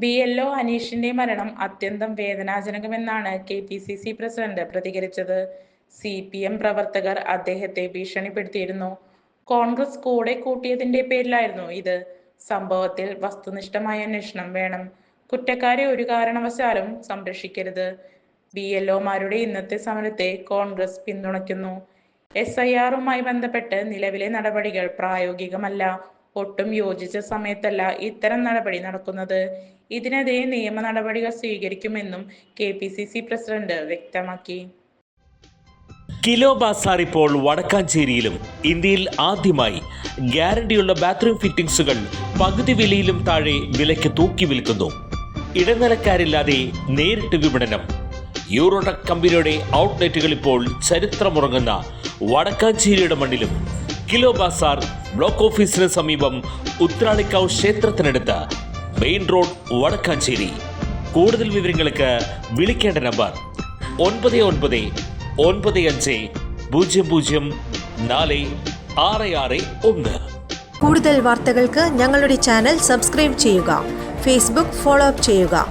B L O അനീഷിന്റെ മരണം അത്യന്തം വേദനാജനകമെന്നാണ് K P C C president പ്രതികരിച്ചത്. സി പി എം പ്രവർത്തകർ അദ്ദേഹത്തെ ഭീഷണിപ്പെടുത്തിയിരുന്നു. കോൺഗ്രസ് കൂടെ കൂട്ടിയതിന്റെ പേരിലായിരുന്നു ഇത്. സംഭവത്തിൽ വസ്തുനിഷ്ഠമായ അന്വേഷണം വേണം. കുറ്റക്കാരെ ഒരു കാരണവശാലും സംരക്ഷിക്കരുത്. ബി എൽ ഒമാരുടെ ഇന്നത്തെ സമരത്തെ കോൺഗ്രസ് പിന്തുണയ്ക്കുന്നു. എസ് ഐ ആറുമായി ബന്ധപ്പെട്ട് നിലവിലെ നടപടികൾ പ്രായോഗികമല്ല. ഒട്ടും യോജിച്ച സമയത്തല്ല ഇത്തരം നടപടി നടക്കുന്നത്. ഇതിനെതിരെ നിയമ നടപടികൾ സ്വീകരിക്കുമെന്നും K P C C president വ്യക്തമാക്കി. കിലോ ബാസാർ ഇപ്പോൾ വടക്കാഞ്ചേരിയിലും ഇന്ത്യയിൽ ആദ്യമായി ഗ്യാരണ്ടിയുള്ള ബാത്റൂം ഫിറ്റിംഗ്സുകൾ പകുതി വിലയിലും താഴെ വിലയ്ക്ക് തൂക്കി വിൽക്കുന്നു. ഇടനിലക്കാരില്ലാതെ നേരിട്ട് വിപണനം. യൂറോടക് കമ്പനിയുടെ ഔട്ട്ലെറ്റുകൾ ഇപ്പോൾ ചരിത്രമുറങ്ങുന്ന വടക്കാഞ്ചേരിയുടെ മണ്ണിലും കിലോ ബാസാർ ബ്ലോക്ക് ഓഫീസിന് സമീപം ഉത്രാളിക്കാവ് ക്ഷേത്രത്തിനടുത്ത് മെയിൻ റോഡ് വടക്കാഞ്ചേരി. കൂടുതൽ വിവരങ്ങൾക്ക് വിളിക്കേണ്ട നമ്പർ ഒൻപത് ഒൻപത് ഒൻപത് അഞ്ച് പൂജ്യം പൂജ്യം നാല് ആറ് ആറ് ഒന്ന്. കൂടുതൽ വാർത്തകൾക്ക് ഞങ്ങളുടെ ചാനൽ സബ്സ്ക്രൈബ് ചെയ്യുക ഫേസ്ബുക്ക് ഫോളോ അപ്പ് ചെയ്യുക.